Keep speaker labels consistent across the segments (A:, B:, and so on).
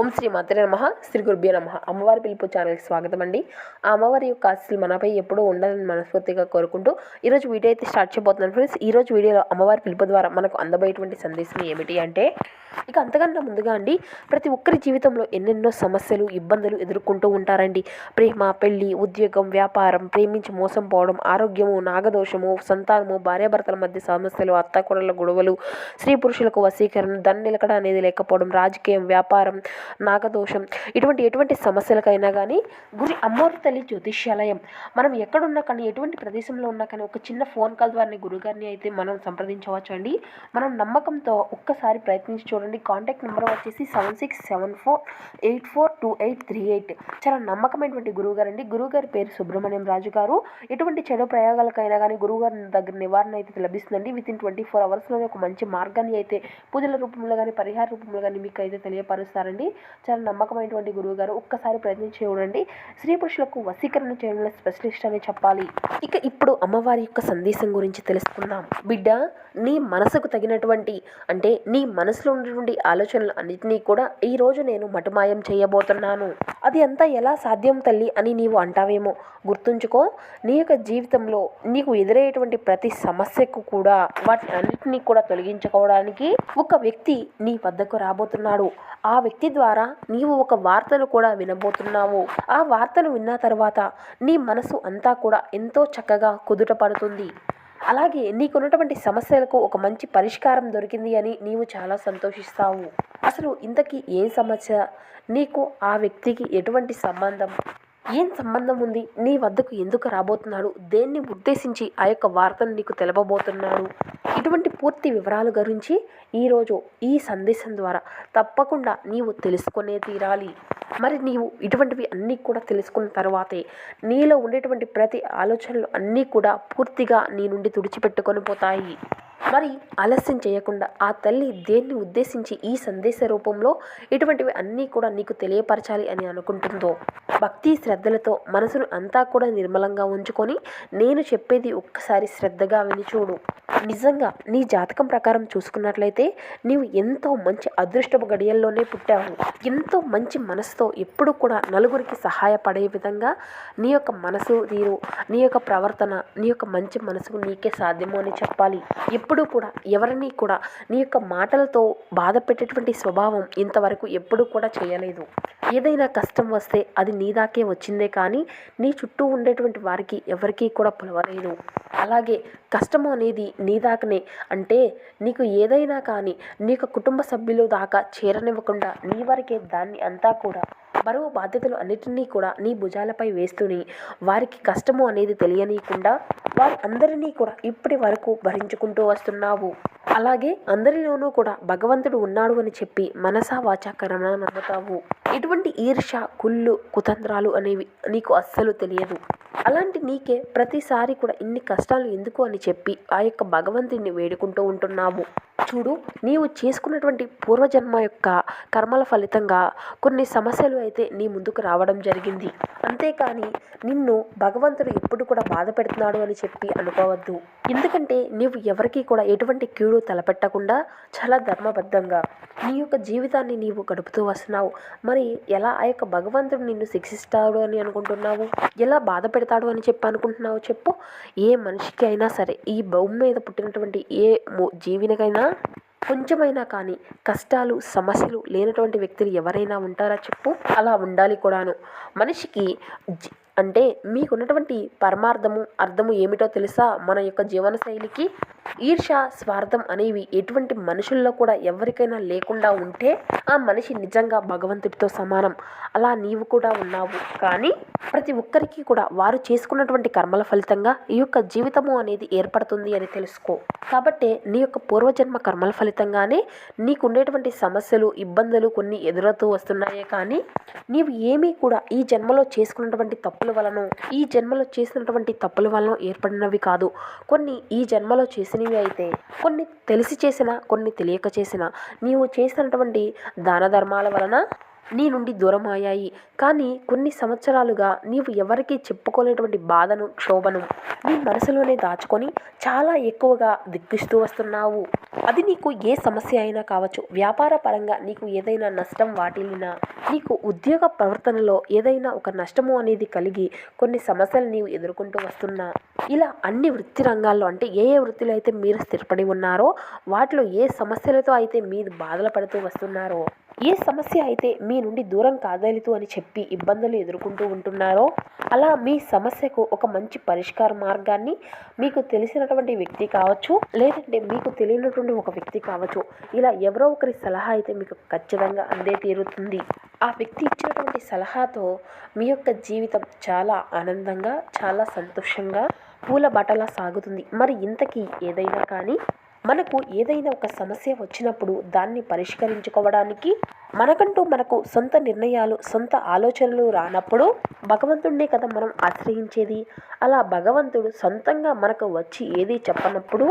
A: ఓం శ్రీ మాత్రే నమ శ్రీ గురుభ్యో నమ. అమ్మవారి పిలుపు ఛానల్కి స్వాగతం అండి ఆ అమ్మవారి యొక్క ఆశలు మనపై ఎప్పుడూ ఉండాలని మనస్ఫూర్తిగా కోరుకుంటూ ఈరోజు వీడియో అయితే స్టార్ట్ చేయబోతున్నాను ఫ్రెండ్స్. ఈరోజు వీడియోలో అమ్మవారి పిలుపు ద్వారా మనకు అందబోయేటువంటి సందేశం ఏమిటి అంటే ఇక అంతకన్నా ముందుగా అండి ప్రతి ఒక్కరి జీవితంలో ఎన్నెన్నో సమస్యలు ఇబ్బందులు ఎదుర్కొంటూ ఉంటారండి. ప్రేమ పెళ్ళి ఉద్యోగం వ్యాపారం ప్రేమించి మోసం పోవడం ఆరోగ్యము నాగదోషము సంతానము భార్యాభర్తల మధ్య సమస్యలు అత్తకొడల గొడవలు స్త్రీ పురుషులకు వశీకరణ ధన నిలకడ అనేది లేకపోవడం రాజకీయం వ్యాపారం నాగదోషం. ఇటువంటి ఎటువంటి సమస్యలకైనా కానీ గురి అమ్మోరు తల్లి జ్యోతిష్యాలయం. మనం ఎక్కడున్నా కానీ ఎటువంటి ప్రదేశంలో ఉన్నా కానీ ఒక చిన్న ఫోన్ కాల్ ద్వారా గురుగారిని అయితే మనం సంప్రదించవచ్చు అండి. మనం నమ్మకంతో ఒక్కసారి ప్రయత్నించి చూడండి. కాంటాక్ట్ నెంబర్ వచ్చేసి seven six seven four eight four two eight three eight. చాలా నమ్మకమైనటువంటి గురువుగారు అండి గురువుగారి పేరు సుబ్రహ్మణ్యం రాజు గారు. ఎటువంటి చెడు ప్రయోగాలకైనా కానీ గురువుగారి దగ్గర నివారణ అయితే లభిస్తుందండి. విత్ ఇన్ ట్వంటీ ఫోర్ అవర్స్లోనే ఒక మంచి మార్గాన్ని అయితే పూజల రూపంలో కానీ పరిహార రూపంలో కానీ మీకు అయితే తెలియపరుస్తారండి. చాలా నమ్మకమైనటువంటి గురువు గారు. ఒక్కసారి ప్రయత్నం చూడండి. స్త్రీ పురుషులకు వశీకరణ చేయడంలో స్పెషలిస్ట్ అని చెప్పాలి. ఇక ఇప్పుడు అమ్మవారి యొక్క సందేశం గురించి తెలుసుకుందాం. బిడ్డ నీ మనసుకు తగినటువంటి అంటే నీ మనసులో ఉన్నటువంటి ఆలోచనలు అన్నింటినీ కూడా ఈ రోజు నేను మటుమాయం చేయబోతున్నాను. అది అంతా ఎలా సాధ్యం తల్లి అని నీవు అంటావేమో? గుర్తుంచుకో. నీ యొక్క జీవితంలో నీకు ఎదురయ్యేటువంటి ప్రతి సమస్యకు కూడా వాటిని అన్నింటినీ కూడా తొలగించుకోవడానికి ఒక వ్యక్తి నీ వద్దకు రాబోతున్నాడు. ఆ వ్యక్తి ద్వారా నీవు ఒక వార్తను కూడా వినబోతున్నావు. ఆ వార్తను విన్న తర్వాత నీ మనసు అంతా కూడా ఎంతో చక్కగా కుదుట పడుతుంది. అలాగే నీకున్నటువంటి సమస్యలకు ఒక మంచి పరిష్కారం దొరికింది అని నీవు చాలా సంతోషిస్తావు. అసలు ఇంతకీ ఏం సమస్య? నీకు ఆ వ్యక్తికి ఎటువంటి సంబంధం? ఏం సంబంధం ఉంది? నీ వద్దకు ఎందుకు రాబోతున్నాడు? దేన్ని ఉద్దేశించి ఆ యొక్క వార్తను నీకు తెలపబోతున్నాడు ఇటువంటి పూర్తి వివరాల గురించి ఈరోజు ఈ సందేశం ద్వారా తప్పకుండా నీవు తెలుసుకునే తీరాలి. మరి నీవు ఇటువంటివి అన్నీ కూడా తెలుసుకున్న తర్వాతే నీలో ఉండేటువంటి ప్రతి ఆలోచనలు అన్నీ కూడా పూర్తిగా నీ నుండి తుడిచిపెట్టుకొని పోతాయి. మరి ఆలస్యం చేయకుండా ఆ తల్లి దేన్ని ఉద్దేశించి ఈ సందేశ రూపంలో ఇటువంటివి అన్నీ కూడా నీకు తెలియపరచాలి అని అనుకుంటుందో? భక్తి శ్రద్ధలతో మనసును అంతా కూడా నిర్మలంగా ఉంచుకొని నేను చెప్పేది ఒక్కసారి శ్రద్ధగా విని చూడు. నిజంగా నీ జాతకం ప్రకారం చూసుకున్నట్లయితే నీవు ఎంతో మంచి అదృష్టపు గడియల్లోనే పుట్టావు. ఎంతో మంచి మనసుతో ఎప్పుడు కూడా నలుగురికి సహాయపడే విధంగా నీ యొక్క మనసు తీరు నీ యొక్క ప్రవర్తన నీ యొక్క మంచి మనసుకు నీకే సాధ్యము అని చెప్పాలి. ఎప్పుడూ కూడా ఎవరిని కూడా నీ యొక్క మాటలతో బాధ పెట్టేటువంటి స్వభావం ఇంతవరకు ఎప్పుడూ కూడా చేయలేదు. ఏదైనా కష్టం వస్తే అది నీ దాకే వచ్చిందే కానీ నీ చుట్టూ ఉండేటువంటి వారికి ఎవరికీ కూడా పులవలేదు. అలాగే కష్టము అనేది నీ దాకనే. అంటే నీకు ఏదైనా కానీ నీకు కుటుంబ సభ్యులు దాకా చేరనివ్వకుండా నీ వరకే దాన్ని అంతా కూడా బరువు బాధ్యతలు అన్నిటినీ కూడా నీ భుజాలపై వేస్తూని వారికి కష్టము అనేది తెలియనీయకుండా వారి అందరినీ కూడా ఇప్పటి వరకు భరించుకుంటూ వస్తున్నావు. అలాగే అందరిలోనూ కూడా భగవంతుడు ఉన్నాడు అని చెప్పి మనసా వాచాకరణ నమ్ముతావు. ఇటువంటి ఈర్ష కుళ్ళు కుతంత్రాలు అనేవి నీకు అస్సలు తెలియదు. అలాంటి నీకే ప్రతిసారి కూడా ఇన్ని కష్టాలు ఎందుకు అని చెప్పి ఆ యొక్క భగవంతుడిని వేడుకుంటూ ఉంటున్నావు. చూడు నీవు చేసుకున్నటువంటి పూర్వజన్మ యొక్క కర్మల ఫలితంగా కొన్ని సమస్యలు అయితే నీ ముందుకు రావడం జరిగింది. అంతేకాని నిన్ను భగవంతుడు ఎప్పుడు కూడా బాధ పెడుతున్నాడు అని చెప్పి అనుకోవద్దు. ఎందుకంటే నీవు ఎవరికీ కూడా ఎటువంటి కీడు తలపెట్టకుండా చాలా ధర్మబద్ధంగా నీ యొక్క జీవితాన్ని నీవు గడుపుతూ వస్తున్నావు. మరి ఎలా ఆ యొక్క భగవంతుడు నిన్ను శిక్షిస్తాడు అని అనుకుంటున్నావు? ఎలా బాధ పెడతాడు అని చెప్పి అనుకుంటున్నావు చెప్పు? ఏ మనిషికి అయినా సరే ఈ భూమి మీద పుట్టినటువంటి ఏ జీవినికైనా కొంచెమైనా కానీ కష్టాలు సమస్యలు లేనటువంటి వ్యక్తులు ఎవరైనా ఉంటారా చెప్పు? అలా ఉండాలి కూడాను. మనిషికి అంటే మీకున్నటువంటి పరమార్థము అర్థము ఏమిటో తెలుసా? మన యొక్క జీవనశైలికి ఈర్ష స్వార్థం అనేవి ఎటువంటి మనుషుల్లో కూడా ఎవరికైనా లేకుండా ఉంటే ఆ మనిషి నిజంగా భగవంతుడితో సమానం. అలా నీవు కూడా ఉన్నావు. కానీ ప్రతి ఒక్కరికి కూడా వారు చేసుకున్నటువంటి కర్మల ఫలితంగా ఈ యొక్క జీవితము అనేది ఏర్పడుతుంది అని తెలుసుకో. కాబట్టి నీ యొక్క పూర్వజన్మ కర్మల ఫలితంగానే నీకు ఉండేటువంటి సమస్యలు ఇబ్బందులు కొన్ని ఎదురవుతూ వస్తున్నాయే కానీ నీవు ఏమీ కూడా ఈ జన్మలో చేసుకున్నటువంటి తప్పుల వలన ఈ జన్మలో చేసినటువంటి తప్పుల వలన ఏర్పడినవి కాదు. కొన్ని ఈ జన్మలో చేసినవి అయితే కొన్ని తెలిసి చేసిన కొన్ని తెలియక చేసిన నీవు చేసినటువంటి దాన ధర్మాల వలన నీ నుండి దూరం అయ్యాయి కానీ కొన్ని సంవత్సరాలుగా నీవు ఎవరికీ చెప్పుకోలేటువంటి బాధను క్షోభను నీ మనసులోనే దాచుకొని చాలా ఎక్కువగా దిక్కిస్తూ వస్తున్నావు. అది నీకు ఏ సమస్య అయినా కావచ్చు. వ్యాపార పరంగా నీకు ఏదైనా నష్టం వాటిల్లినా నీకు ఉద్యోగ ప్రవర్తనలో ఏదైనా ఒక నష్టము అనేది కలిగి కొన్ని సమస్యలు నీవు ఎదుర్కొంటూ వస్తున్నా. ఇలా అన్ని వృత్తి రంగాల్లో అంటే ఏ ఏ వృత్తిలో అయితే మీరు స్థిరపడి ఉన్నారో వాటిలో ఏ సమస్యలతో అయితే మీరు బాధలు పడుతూ వస్తున్నారో ఏ సమస్య అయితే మీ నుండి దూరం కాదలుతూ అని చెప్పి ఇబ్బందులు ఎదుర్కొంటూ ఉంటున్నారో అలా మీ సమస్యకు ఒక మంచి పరిష్కార మార్గాన్ని మీకు తెలిసినటువంటి వ్యక్తి కావచ్చు లేదంటే మీకు తెలియనటువంటి ఒక వ్యక్తి కావచ్చు. ఇలా ఎవరో ఒకరి సలహా అయితే మీకు ఖచ్చితంగా అందే తీరుతుంది. ఆ వ్యక్తి ఇచ్చినటువంటి సలహాతో మీ యొక్క జీవితం చాలా ఆనందంగా చాలా సంతోషంగా పూల బటలా సాగుతుంది. మరి ఇంతకీ ఏదైనా కానీ మనకు ఏదైనా ఒక సమస్య వచ్చినప్పుడు దాన్ని పరిష్కరించుకోవడానికి మనకంటూ మనకు సొంత నిర్ణయాలు సొంత ఆలోచనలు రానప్పుడు భగవంతుడినే కదా మనం ఆశ్రయించేది. అలా భగవంతుడు సొంతంగా మనకు వచ్చి ఏది చెప్పనప్పుడు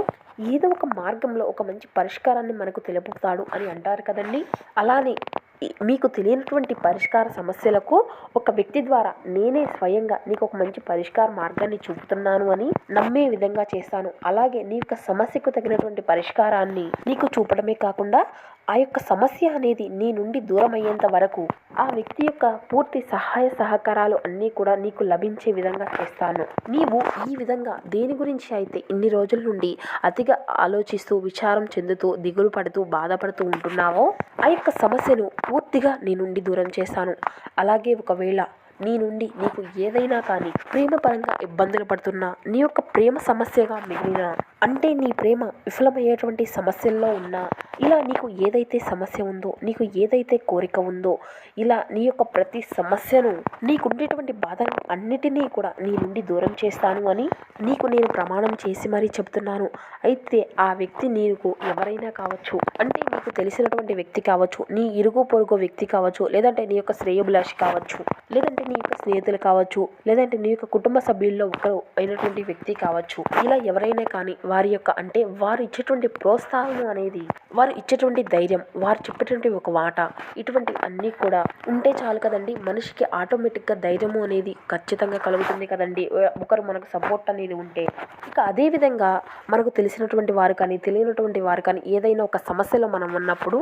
A: ఏదో ఒక మార్గంలో ఒక మంచి పరిష్కారాన్ని మనకు తెలుపుతాడు అని అంటారు కదండి. అలానే మీకు తెలియనటువంటి పరిష్కార సమస్యలకు ఒక వ్యక్తి ద్వారా నేనే స్వయంగా నీకు ఒక మంచి పరిష్కార మార్గాన్ని చూపుతున్నాను అని నమ్మే విధంగా చేస్తాను. అలాగే నీ యొక్క సమస్యకు తగినటువంటి పరిష్కారాన్ని నీకు చూపడమే కాకుండా ఆ యొక్క సమస్య అనేది నీ నుండి దూరం అయ్యేంత వరకు ఆ వ్యక్తి యొక్క పూర్తి సహాయ సహకారాలు అన్నీ కూడా నీకు లభించే విధంగా చేస్తాను. నీవు ఈ విధంగా దేని గురించి అయితే ఇన్ని రోజుల నుండి అతిగా ఆలోచిస్తూ విచారం చెందుతూ దిగులు పడుతూ బాధపడుతూ ఉంటున్నావో ఆ యొక్క సమస్యను పూర్తిగా నీ నుండి దూరం చేస్తాను అలాగే ఒకవేళ నీ నుండి నీకు ఏదైనా కానీ ప్రేమ పరంగా ఇబ్బందులు పడుతున్నా నీ యొక్క ప్రేమ సమస్యగా మిగిలిన అంటే నీ ప్రేమ విఫలమయ్యేటువంటి సమస్యల్లో ఉన్నా ఇలా నీకు ఏదైతే సమస్య ఉందో నీకు ఏదైతే కోరిక ఉందో ఇలా నీ యొక్క ప్రతి సమస్యను నీకుండేటువంటి బాధను అన్నిటినీ కూడా నీ నుండి దూరం చేస్తాను అని నీకు నేను ప్రమాణం చేసి మరీ చెప్తున్నాను. అయితే ఆ వ్యక్తి నీకు ఎవరైనా కావచ్చు అంటే నీకు తెలిసినటువంటి వ్యక్తి కావచ్చు నీ ఇరుగు పొరుగు వ్యక్తి కావచ్చు లేదంటే నీ యొక్క శ్రేయభిలాషి కావచ్చు లేదంటే నీ యొక్క స్నేహితులు కావచ్చు లేదంటే నీ యొక్క కుటుంబ సభ్యుల్లో ఒకరు అయినటువంటి వ్యక్తి కావచ్చు ఇలా ఎవరైనా కానీ వారి యొక్క అంటే వారు ఇచ్చేటువంటి ప్రోత్సాహం అనేది వారు ఇచ్చేటువంటి ధైర్యం వారు చెప్పేటువంటి ఒక మాట ఇటువంటి అన్నీ కూడా ఉంటే చాలు కదండి. మనిషికి ఆటోమేటిక్గా ధైర్యము అనేది ఖచ్చితంగా కలుగుతుంది కదండి. ఒకరు మనకు సపోర్ట్ అనేది ఉంటే. ఇక అదే విధంగా మనకు తెలిసినటువంటి వారు కానీ తెలియనటువంటి వారు కానీ ఏదైనా ఒక సమస్యలో మనం ఉన్నప్పుడు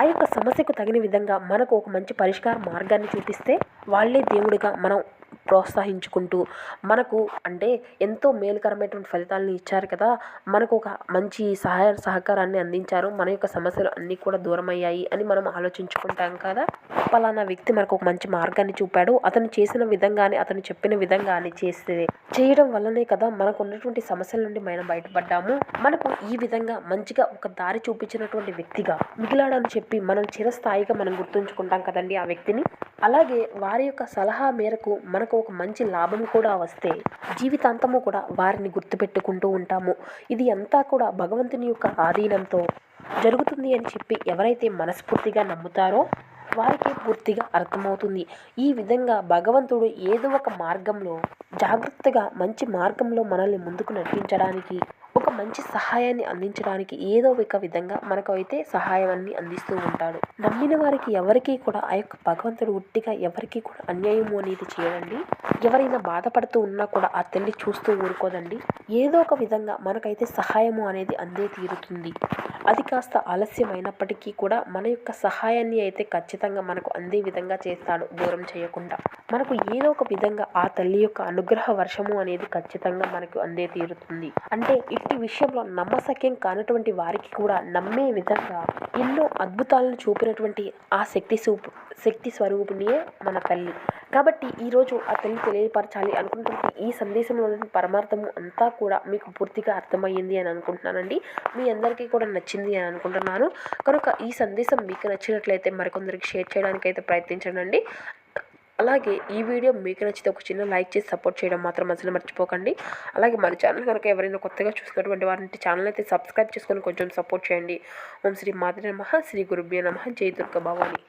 A: ఆ యొక్క సమస్యకు తగిన విధంగా మనకు ఒక మంచి పరిష్కార మార్గాన్ని చూపిస్తే వాళ్ళే దేవుడిగా మనం ప్రోత్సహించుకుంటూ మనకు అంటే ఎంతో మేలుకరమైనటువంటి ఫలితాలను ఇచ్చారు కదా. మనకు ఒక మంచి సహాయ సహకారాన్ని అందించారు. మన యొక్క సమస్యలు అన్నీ కూడా దూరం అయ్యాయి అని మనం ఆలోచించుకుంటాం కదా. పలానా వ్యక్తి మనకు ఒక మంచి మార్గాన్ని చూపాడు. అతను చేసిన విధంగానే అతను చెప్పిన విధంగానే చేస్తే చేయడం వల్లనే కదా మనకు ఉన్నటువంటి సమస్యల నుండి మనం బయటపడ్డాము. మనకు ఈ విధంగా మంచిగా ఒక దారి చూపించినటువంటి వ్యక్తిగా మిగిలాడని చెప్పి మనం చిరస్థాయిగా మనం గుర్తుంచుకుంటాం కదండి ఆ వ్యక్తిని. అలాగే వారి యొక్క సలహా మేరకు మనకు ఒక మంచి లాభం కూడా వస్తే జీవితాంతము కూడా వారిని గుర్తుపెట్టుకుంటూ ఉంటాము. ఇది అంతా కూడా భగవంతుని యొక్క ఆధీనంతో జరుగుతుంది అని చెప్పి ఎవరైతే మనస్ఫూర్తిగా నమ్ముతారో వారికి పూర్తిగా అర్థమవుతుంది. ఈ విధంగా భగవంతుడు ఏదో ఒక మార్గంలో జాగ్రత్తగా మంచి మార్గంలో మనల్ని ముందుకు నడిపించడానికి ఒక మంచి సహాయాన్ని అందించడానికి ఏదో ఒక విధంగా మనకు అయితే సహాయాన్ని అందిస్తూ ఉంటాడు. నమ్మిన వారికి ఎవరికీ కూడా ఆ యొక్క భగవంతుడు ఉట్టిగా ఎవరికీ కూడా అన్యాయము అనేది చేయడండి. ఎవరైనా బాధపడుతూ ఉన్నా కూడా ఆ తల్లి చూస్తూ ఊరుకోదండి. ఏదో ఒక విధంగా మనకైతే సహాయము అనేది అందే తీరుతుంది. అది కాస్త ఆలస్యమైనప్పటికీ కూడా మన యొక్క సహాయాన్ని అయితే ఖచ్చితంగా మనకు అందే విధంగా చేస్తాడు దూరం చేయకుండా. మనకు ఏదో ఒక విధంగా ఆ తల్లి యొక్క అనుగ్రహ వర్షము అనేది ఖచ్చితంగా మనకు అందే తీరుతుంది. అంటే ఇట్టి విషయంలో నమ్మసక్యం కానటువంటి వారికి కూడా నమ్మే విధంగా ఎన్నో అద్భుతాలను చూపినటువంటి ఆ శక్తి సూపు శక్తి స్వరూపిణియే మన తల్లి. కాబట్టి ఈరోజు ఆ తల్లి తెలియపరచాలి అనుకుంటున్న ఈ సందేశంలోని పరమార్థము అంతా కూడా మీకు పూర్తిగా అర్థమయ్యింది అని అనుకుంటున్నానండి. మీ అందరికీ కూడా నచ్చింది అని అనుకుంటున్నాను. కనుక ఈ సందేశం మీకు నచ్చినట్లయితే మరికొందరికి షేర్ చేయడానికి అయితే ప్రయత్నించండి అలాగే ఈ వీడియో మీకు నచ్చితే ఒక చిన్న లైక్ చేసి సపోర్ట్ చేయడం మాత్రం అసలు మర్చిపోకండి. అలాగే మన ఛానల్ కనుక ఎవరైనా కొత్తగా చూసినటువంటి వారిని ఛానల్ అయితే సబ్స్క్రైబ్ చేసుకొని కొంచెం సపోర్ట్ చేయండి. ఓం శ్రీ మాతృ నమ. శ్రీ గురుభ్య నమ. జై దుర్గ భవాని.